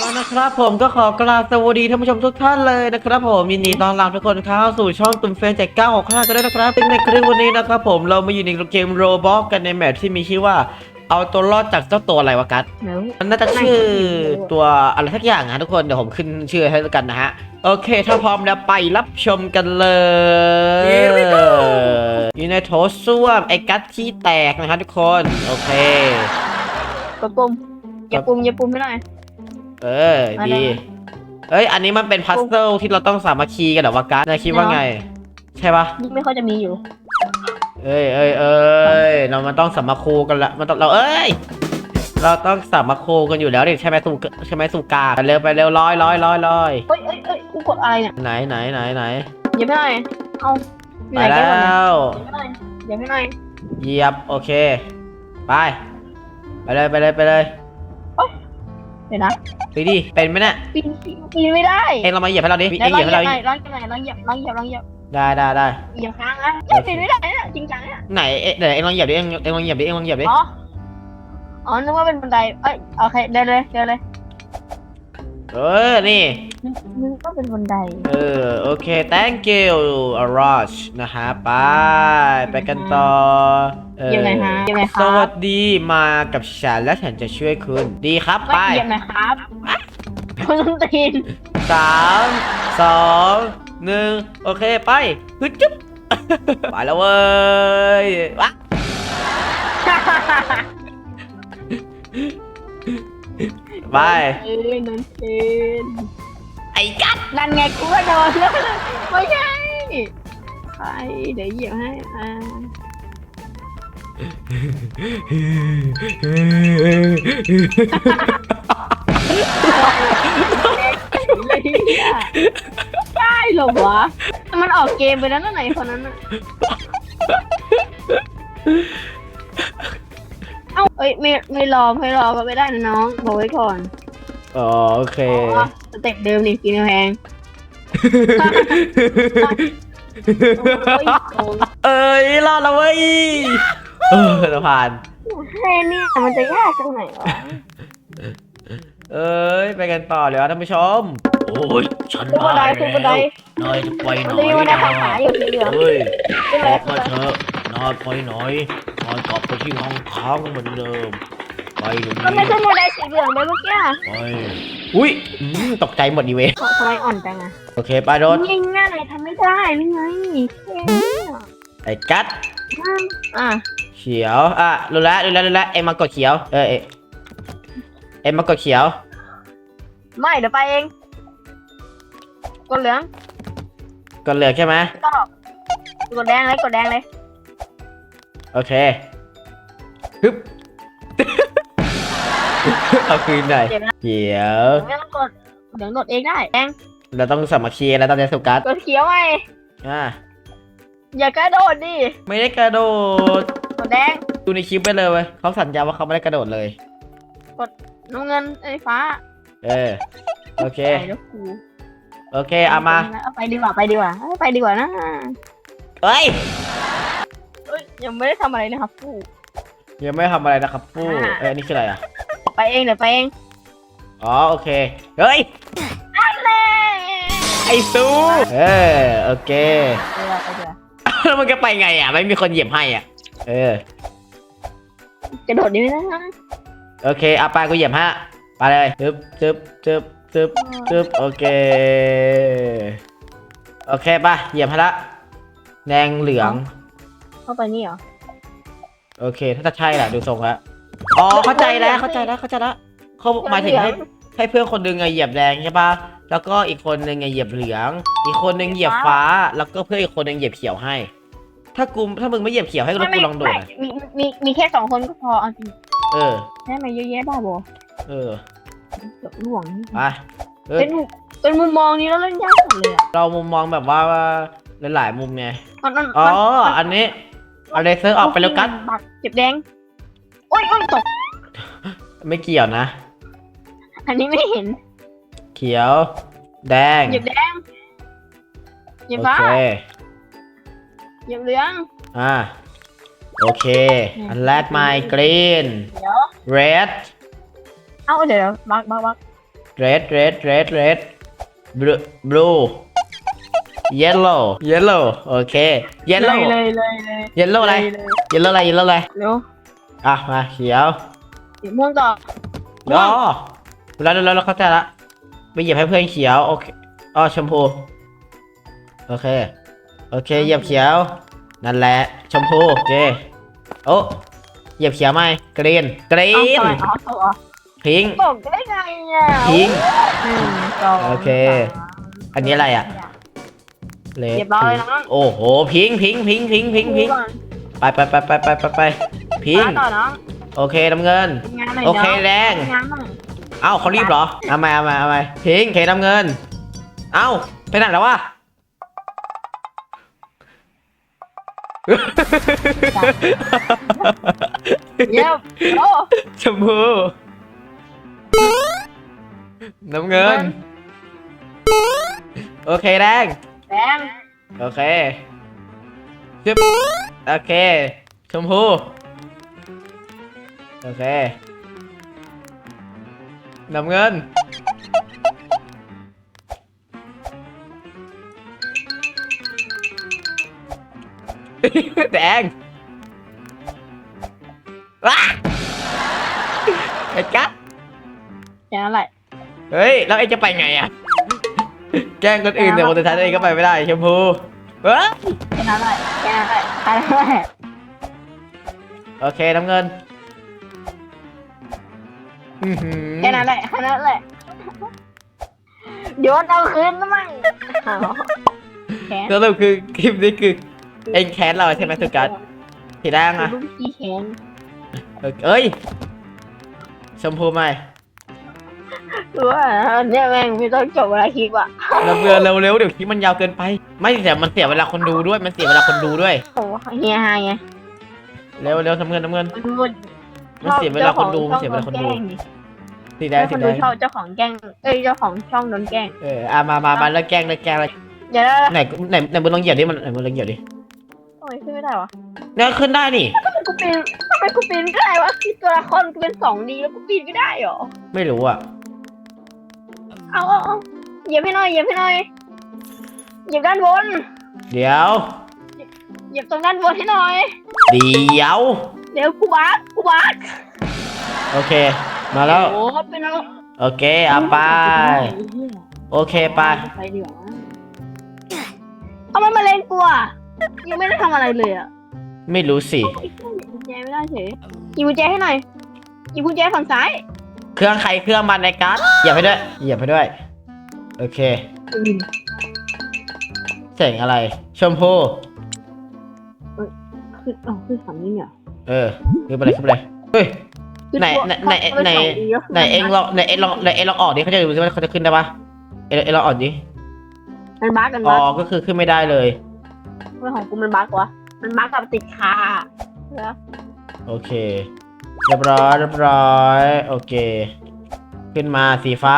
แล้วนะครับผมก็ขอกราบสวัสดีท่านผู้ชมทุกท่านเลยนะครับผมยินดีต้อนรับทุกคนเข้าสู่ช่องตุ่มเฟนจาก965กันด้วยนะครับซึ่งในคลิปวันนี้นะครับผมเรามาอยู่ในเกมโรบอกกันในแมปที่มีชื่อว่า เอาตัวรอดจากเจ้าตัวอะไรวะกัสแล้วมันน่าจะชื่อตัวอะไรสักอย่างนะทุกคนเดี๋ยวผมขึ้นชื่อให้แล้วกันนะฮะโอเค ถ้าพร้อมแล้วไปรับชมกันเลยอยู่ในโถส้วมไอ้กัสที่แตกนะครับทุกคนโอเคกดปุ่มอย่าปุ่มอย่าปุ่มไม่ได้ เอออะไรดี เอ้ย อันนี้มันเป็นพัซเซิลที่เราต้องสามัคคีกันเหรอวะกัสนายคิดว่าเนอะไง ใช่ปะนี่ไม่ค่อยจะมีอยู่ เอ้ยเอ้ยเอ้ยเรามันต้องสามัคคีกันละมันต้องเราเอ้ย เราต้องสามัคคีกันอยู่แล้วดิใช่ไหมสุใช่ไหมสุกาไปเร็วไปเร็วร้อยร้อยร้อยร้อยเฮ้ยเฮ้ยเฮ้ยกูกดอะไรเนี่ยไหนไหนไหนไหนอย่าไม่ได้เอาอยู่ไปไหนกันแล้วะเนี่วยอย่าไม่ได้เหยียบโอเค ไป ไปเลยไปเลยไปเลย เดี๋ยวนะไปดิเป็นไหมเนี่ยปีนปีนปีนไม่ได้เองเรามาเหยียบให้เราดิเอไหนงเหลยีอยงบเหให้ยียเราบดิหน่อยลองเหยียบหน่อยลองเหยียบลองเหยียบลองเหยียบได้ได้ได้เหยียบค้างนะเอ้ยปีนไม่ได้นะจริงจังเนี่ยไหนเอ๊ะเดี๋ยวเองลองเหยียบดิเองเองลองเหยียบดิเองลองเหยียบดิอ๋ออ๋อนึกว่าเป็นบันไดเอ้ยโอเคเดินเลยเดินเลยเออนี่ นึกนึกว่าเป็นบันไดเออ โอเค thank you a r a s h นะฮะไปไปกันต่อเออยังไงฮะยังไงคสรัวับสดีมากับฉันและฉันจะช่วยคุณดีครับไป ไม่เหยียบหนะครับคุณต้องตีนสามสองหนึ่งโอเคไปฮึดจุ๊บ ไปแล้วเว้ยวะไปเอ้ยนั่นเอง ไอ้กัดนั่นไงกูก็โดนแล้วไม่ใช่ใครเดี๋ยวเหยียบให้อ่าเลยเนี่ยได้เหรอวะมันออกเกมไปแล้วนั่นไหนคนนั้นอะเอ้าเอ้ยไม่ไม่รอไม่รอก็ไม่ได้นะน้องบอกไว้ก่อน อ๋อโอเค อ๋อสเต็ปเดิมนี่กินแพงโอ้ยโกงเอ้ยรอดแล้วเว้ยเออสะพานแค่เนี่ยมันจะยากตรงไหนวะเอ้ยไปกันต่อเลยท่านผู้ชมโอ้ยฉันขึ้นบันไดขึ้นบันไดนายจะไปไหนมันจะมีบันไดขาขาอยู่สีเหลืองเฮ้ยขึ้นอเลอยกมาเถอะนายไปไหนนายกลับไปที่ห้องค้างเหมือนเดิม ไปเดี๋ยวก็ไม่นี้ขึ้นบันไดสีเหลืองไปเมื่อกี้อะไปอุ้ยอืมตกใจหมดดีเวยทำไมอ่อนจังอะโอเคไปโดนง่ายง่ายๆทำไม่ได้ไม่ไงแค่เนี้ยไอ้กัดอะเขียวอะรู้แล้วรู้แล้วรู้แล้วเอ็มมากดเขียวเออเอเอ็มมากดเขียวไม่เดี๋ยวไปเองกดเหลืองกดเหลืองใช่ไหมก็กดแดงเลยกดแดงเลยโอเคฮึบ เอาคืนหน่อยเดี๋ยวนะเขียว ไม่ต้องกดเหลืองกดเองได้แดงเราต้องสามัคคีแล้วตอนนี้สุกัสกดเขียวไงอ่าอย่ากระโดดดิไม่ได้กระโดด กดแดงดูในคลิปไปเลยเว้ยเขาสัญญาว่าเขาไม่ได้กระโดดเลย น้ำเงินไอ้ฟ้าเออ โอเค ไปแล้วกูโอเค เอามา เอาไปดีกว่าไปดีกว่าเอาไปดีกว่านะเอ้ย เอ้ยยังไม่ได้ทำอะไรนะครับกูยังไม่ทำอะไรนะครับปู้อ่าเอ้ยอันนี่คืออะไรอะ ไปเองเดี๋ยวไปเองอ๋อโอเค เฮ้ยเล่ไอซูเออโอเคไปเดี๋ยวไปเดี๋ยวแล้วมันก็ไปไงอะ ไม่มีคนเหยียบให้อะ เออ กระโดดดีไหมนะโอเคเอาไปกูเหยียบฮะไปเลยจึ๊บจึ๊บจึ๊บจึ๊บจึ๊บโอเค โอเคป่ะเหยียบให้ละแดงเหลือง เข้าไปนี่เหรอ โอเค ถ้าจะใช่แหละดูทรงแล้ว อ๋อเข้าใจแล้วเข้าใจแล้วเข้าใจแล้วเขาหมายถึงให้ให้เพื่อนคนหนึงไงเหยียบแดงใช่ป่ะแล้วก็อีกคนหนึงไงเหยียบเหลือง อีกคนหนึงเหยียบฟ้า แล้วก็เพื่อนอีกคนหนึงเหยียบเขียวให้ ถ้ากูถ้ามึงไม่เหยียบเขียวให้กูกูลองโดดไม่อะมีมีมีแค่สองคนก็พอเอาจริงเออได้ไหมเยอะแยะบ้าบอเออเกือบล่วงไปเออเป็นมุมเป็นมุมมองนี้แล้วเล่นยากสุดเลยอะเรามุมมองแบบว่าหลายๆมุมไงมันมันอ๋อมันอันนี้เอาเลเซอร์ออกไปแล้วกันบักเจ็บแดง โอ้ยโอ้ยตก ไม่เกี่ยวนะ อันนี้ไม่เห็น เขียว แดงเหยียบแดงเหยียบโอฟ้า เคเหยียบเหลือง อ่า โอเค อันแรกไมกรีน เดี๋ยว red เอ้าเดี๋ยวบักบักบัก red red red red blue blue yellow yellow โอเค yellow เลยเลยเลย yellow อะไร เลย yellow อะไร yellow อะไร เร็ว อะมาเขียวสีม่วงต่ออ๋อแล้วแล้วแล้วเข้าใจละไปเหยียบให้เพื่อนเขียวโอเคอ๋อชมพูโอเคโอเคเหยียบเขียว นั่นแหละ ชมพูโอเคโอ้เหยียบเขียวไหมกรีนกรีเอานต่อเอาต่อพิงตกได้ไงอะพิงหนึ่งสองโอเค อันนี้อะไรอะเลเรียบร้อยแล้วน้องโอ้โหพิงพิงพิงพิงพิงพิงก่อนไปไปไปไปไปไปไป พิงมาต่อน้องโอเคน้ำเงินทำงานหน่อยโอเคน้งแดงทำงานหน่อยเอ้าเขารีบเหรอเอามาเอามาเอามาพิงเคน้ำเงิน เอ้าไปไหนแล้ววะ เยี่ยมโอ้ ชมพูน้ำเงินโอเคแดง แดงโอเคจึ๊บโอเค ชมพู โอเคน้ำเงิน แดงว้าไอ้กัดแค่นั้นแหละ เฮ้ย แล้วไอ้จะไปไงอะแกล้งคนอื่นแต่คนสุดท้ายตัวเองก็ไปไม่ได้ชมพูเฮ้ยแค่นั้นแหละแค่นั้นแหละแค่นั้นแหละโอเคน้ำเงิน อื้อหือแค่นั้นแหละแค่นั้นแหละโยนเอาคืนนะมั่งอ๋อแขนสรุปคือคลิปนี้คือเอ็งแค้นเราใช่ไหมสุกัสสีแดงอะลูกขี้แขนเออเอ้ย ชมพูไหมรู้ว่าเนี่ยแม่งไม่ต้องจบเวลาคลิปอะเราเบื่อเร็วๆเดี๋ยวคลิปมันยาวเกินไป ไม่แต่มันเสียเวลาคนดูด้วย มันเสียเวลาคนดูด้วยโอ้เฮียฮายไงเร็วเร็วน้ำเงินน้ำเงิน มันดู มันเสียเวลาคนดูมันเสียเวลาคนดูสีแดแล้งวคสีนแดดูงชอบเจ้าของแกล้งเอ้ยเจ้าของช่องโดนแกล้งเอออะมามามาเลิกแกล้งเลิกแกล้งเลยเดี๋ยวนะไหนไหนไหนมึงลองเหยียบดิมันไหนมึงลองเหยียบดิทำไมขึ้นไม่ได้วะเนี่ยขึ้นได้นี่ทำไมกูปีนทำไมกูปีนไม่ได้วะคือตัวละครกูเป็นสองดีแล้วกูปีนไม่ได้เหรอไม่รู้อะเอาเอาเอาเหยียบให้หน่อยเหยียบให้หน่อยเหยียบด้านบน เดี๋ยวเหยียบตรงด้านบนให้หน่อย เดี๋ยวเดี๋ยวกูบาสกูบาสโอเค มาแล้ว โอ้เป็นอะไรโอเคอะไป โอเคไป ไปดีกว่าเอามันมาเล่นกูอะยังไม่ได้ทำอะไรเลยอะไม่รู้สิ หยิบกุญแจไม่ได้เฉยหยิบกุญแจให้หน่อยหยิบกุญแจฝั่งซ้ายเครื่องใครเครื่องมันในการ์ดเหยียบไปด้วยเหยียบไปด้วย โอเค เสียงอะไร ชมพูคืออ๋อคือฝั่งนี้เนี่ย เออขึ้นไปเลยขึ้นไปเลยเฮ้ยไหนไหนไหนไหนไหนเอ็งลองไหนเอ็งลองไหนเอ็งลองออกดิเขาจะดูซิว่าเขาจะขึ้นได้ปะเอ็งเอ็งลองออกดิมันบั๊กกันอ๋อบั๊กก็คือขึ้นไม่ได้เลยเรื่องของกูมันบั๊กวะมันบั๊กกับติดคาเหรอโอเคเรียบร้อยเรียบร้อยโอเค ขึ้นมาสีฟ้า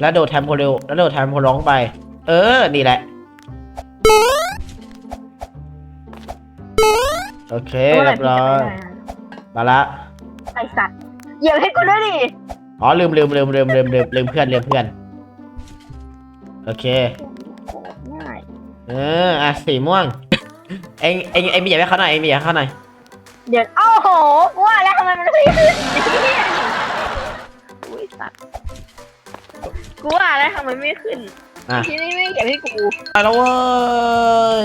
แล้วโดดแทมโพเรลแล้วโดดแทมโพร้องไป เออนี่แหละ โอเคตัวอะไรเรียบร้อยมาละไอสัตว์เหยียบให้กูด้วยดิอ๋อลืมลืมลืมลืมลืมลืมลืมเพื่อนลืมเพื่อน โอเคง่ายเอออะสีม่วง เอ็งเอ็งเอ็งมีอยากให้เขาหน่อยเอ็งมีอยากให้เขาหน่อยเดี๋ยวโอ้โหกูว่าแล้วทำไมมันไม่ขึ้นอุ้ยสัตว์กูว่าแล้วทำไมไม่ขึ้นอะทีนี้ไม่เหยียบให้กูไปแล้วเว้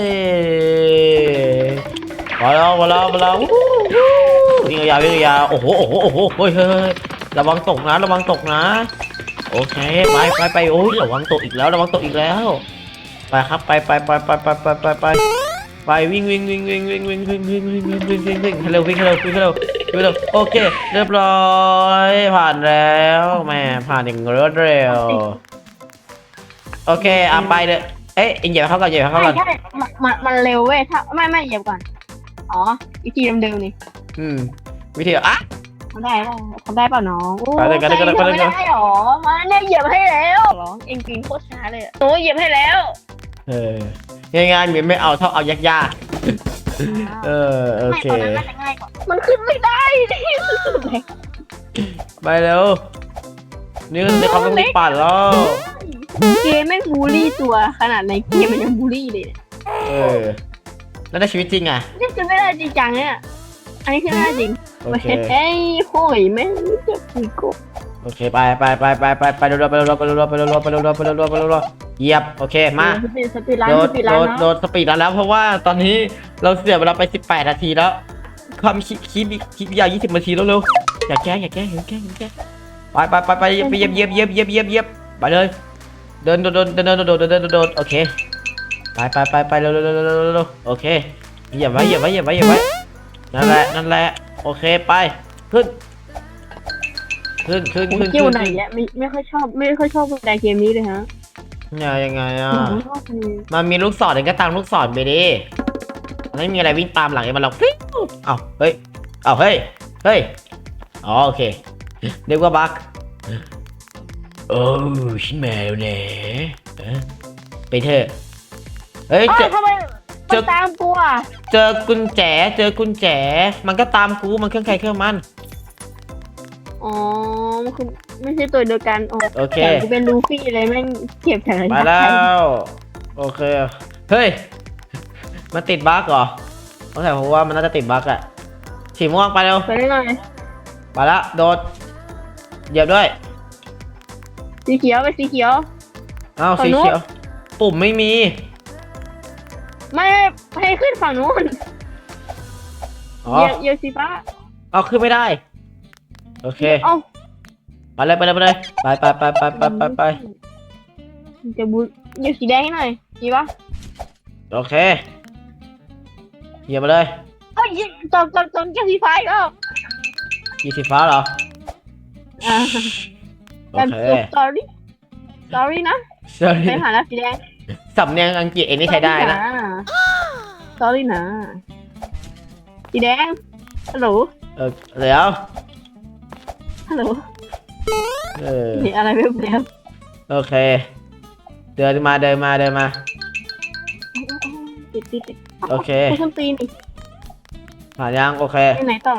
ย มาแล้วมาแล้วมาแล้ววูวูวิ่งยาววิ่งยาวโอ้โหโอ้โหโอ้โหเฮ้ยเฮ้ยระวังตกนะระวังตกนะ โอเคไปไปไปโอ้ยระวังตกอีกแล้วระวังตกอีกแล้ว ไปครับไปไปไปไปไปไปไปไปไปวิ่งวิ่งวิ่งวิ่งวิ่งวิ่งวิ่งวิ่งวิ่งวิ่งวิ่งวิ่งวิ่งเร็ววิ่งเร็ววิ่งเร็ววิ่งเร็วโอเค เรียบร้อยผ่านแล้วแม่ผ่านอย่างรวดเร็วโอเคอะไปเลยเอ๊ะเอ็งเหยียบเข้าก่อนเหยียบเข้าก่อนใช่มันมันมันเร็วเว้ยถ้าไม่ไม่เหยียบก่อน อ๋อวิธีเดิมๆนี่อืม วิธีอะ ทำได้ป่ะทำได้เปล่าน้องโอ้ไปเลยกันเลยกันเลยกันเลยไม่ได้หรอมาเนี่ยเหยียบให้แล้วร้องเอ็งปีนโคตรช้าเลยอะโอ้เหยียบให้แล้วเออง่ายๆมีไม่เอาเท่าเอายากๆเออโอไม่เค ตอนนั้นน่าจะง่ายกว่ามันขึ้นไม่ได้ที่สุดเลยไปเร็วนี่ในความต้องรีบปั่นแล้ว เกมแม่งบูลลี่ตัวขนาดในเกมมันยังบูลลี่เลยเนี่ยเออ แล้วในชีวิตจริงอะ นี่คือไม่ได้จริงจังเนี่ย อันนี้คือไม่ได้จริงโอเค เฮ้ยโหยแม่งจะคุยกบโอเค ไปไปไปไปไปไปเร็วๆไปเร็วๆไปเร็วๆไปเร็วๆไปเร็วๆไปเร็วๆไปเร็วๆเหยียบ โอเค มา สปีดสปีดไลน์โดสดปีดไลโดน์ดเนาะโดดสปีดแล้วเพราะว่าตอนนี้เราเสียเวลาไป 18 นาทีแล้ว ความคิดคิดคิดยาว 20 นาทีแล้วเร็วๆอย่าแกล้งอย่าแกล้งอย่าแกล้งอย่าแกล้งไปไปไปไปไปเหยียบเหยียบเหยียบเหยียบเหยียบเหยียบไปเลย เดินโดดโดดเดินเดินโดดเดินเดินโดดโอเค ไปไปไปไปเร็วเร็วเร็วเร็วเร็วเร็วโอเคเหยียบไว้เหยียบไว้เหยียบไว้เหยียบไว้นั่นแหละนั่นแหละโอเคไปขึ้น ขึ้นขึ้นผมขึ้นคิวขึ้นไหนเนี่ยไม่ไม่ค่อยชอบไม่ค่อยชอบในเกมนี้เลยฮะเนี่ยยังไงอะผมชอบคือมันมีลูกศรเองก็ตามลูกศรไปดิมันไม่มีอะไรวิ่งตามหลังไอ้มันหรอกฟิวเอ้าเฮ้ยเอ้าเฮ้ยเฮ้ยอ๋อโอเคนึกว่าบั๊กโอ้ฉันแมวเนี่ยเอ๊ะไปเถอะ เฮ้ยเอ้เจยอทำไมเจมัอนตามกูอะเจอกุญแจ เจอกุญแจ มันก็ตามกูมันเครื่องใครเครื่องมัน อ๋อมันคือไม่ใช่ตัวเดียวกันอ๋อโอเคแต่กูเป็นลูฟี่เลยแม่งเก็บแต่ละไปอย่างแล้ว โอเค เฮ้ย มันติดบั๊กเหรอสงสัยผมว่ามันน่าจะติดบั๊กอะสีม่วงไปเร็ว ไปได้หน่อยไปละโดด เหยียบด้วย สีเขียวไปสีเขียว เอ้าฝั่สีงนู้นเขียว ปุ่มไม่มี ไม่ให้ขึ้นฝั่งนู้นอ๋อ เหยียบเหยียบสีฟ้าเอาขึ้นไม่ได้ โอเค เอ้าไปเลยไปเลยไปเลยไปไปไปไปไปไปไปจะบูเหยียบสีแดงให้หน่อยดีปะโอเคเหยียบไปเลยเอ้ยตกตกตกเหยียบสีฟ้าอีกแล้วยีสีฟ้าเหรอ อ่าโอแต่เคสตอรี่สตอรี่นะ sorry ไปหาแล้วสีแดงสำเนียงอังกฤษเองนี่ใช้ได้นะสต อรี่นะสีแดงฮัลโหลเออเดี๋ยวฮัลโหลเออเห็นอะไรแบบแบบโอเค เดินมาเดินมาเดินมาติดติดติดโอเคคุณส้นตีนอีกผ่านยังโอเคไปไหนต่อ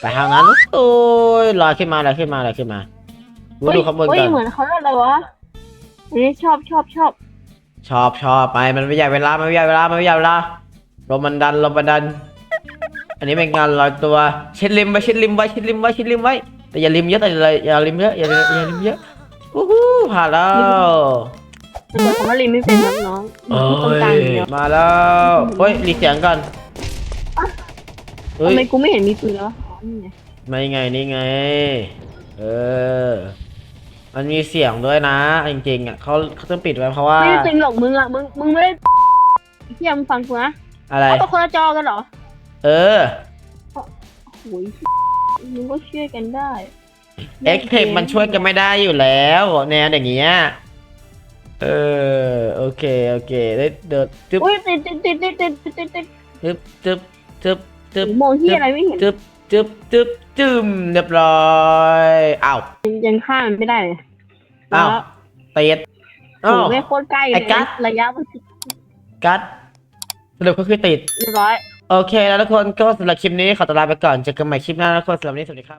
ไปทางนั้นโอ้ยลอยขึ้นมาลอยขึ้นมาลอยขึ้นมาดูดูขางบวนเฮ้ยก่อนเหมือนเขาอะไรวะอันนี้ชอบชอบชอบ ชอบชอบไปมันไม่ใหญ่เวลามันไม่ใหญ่เวลามันไม่ใหญ่เวลาลมมันดันลมมันดัน อันนี้เป็นงานลอยตัวเช็ดริมไว้เช็ดริมไว้เช็ดริมไว้เช็ดริมไว้แต่อย่าริมเยอะแต่อย่าอย่าริมเยอะอย่าอย่าริมเยอะวู้ฮู้ผ่านแล้วแต่คำว่าลินไม่เป็นครับน้องโอ้ตรงกลางอย่างเดียยวมาแล้วเฮ้ยรีเสียงก่อนเฮ้ยทำไมกูไม่เห็นมีปืนแล้ววะอ๋อนี่ไงไม่ไงนี่ไง เออ มันมีเสียงด้วยนะจริงๆอะเขาเขาต้องปิดไว้เพราะว่าไม่จริงหรอกมึงอะมึงมึงไม่ได้เที่ยมงฟังกูนะอะไรเป็นคนลจอกันหรอเออ โอ้ยมึงก็เชื่อกันได้เอ็กเทคมันช่วยกันไม่ได้อยู่แล้วแนวอย่างเงี้ย เออ โอเค โอเคได้เดินจึ๊บอุ้ยติดติดติดติดติดติดติดจึ๊บจึ๊บจึ๊บจึ๊บโมงที่อะไรไม่เห็นจึ๊บ จึ๊บจึ๊บจึ๊มเรียบร้อยอ้าวยังข้ามมันไม่ได้เลยอ้าวติดโอ้อ้าวโหไม่โคตรใกล้เลไอ้ยกัส ระยะมันกัดสรุปก็คือติด เรียบร้อย โอเค แล้วทุกคนก็สำหรับคลิปนี้ขอตัวลาไปก่อนเจอกันใหม่คลิปหน้านะทุกคนสำหรับวันนี้สวัสดีครับ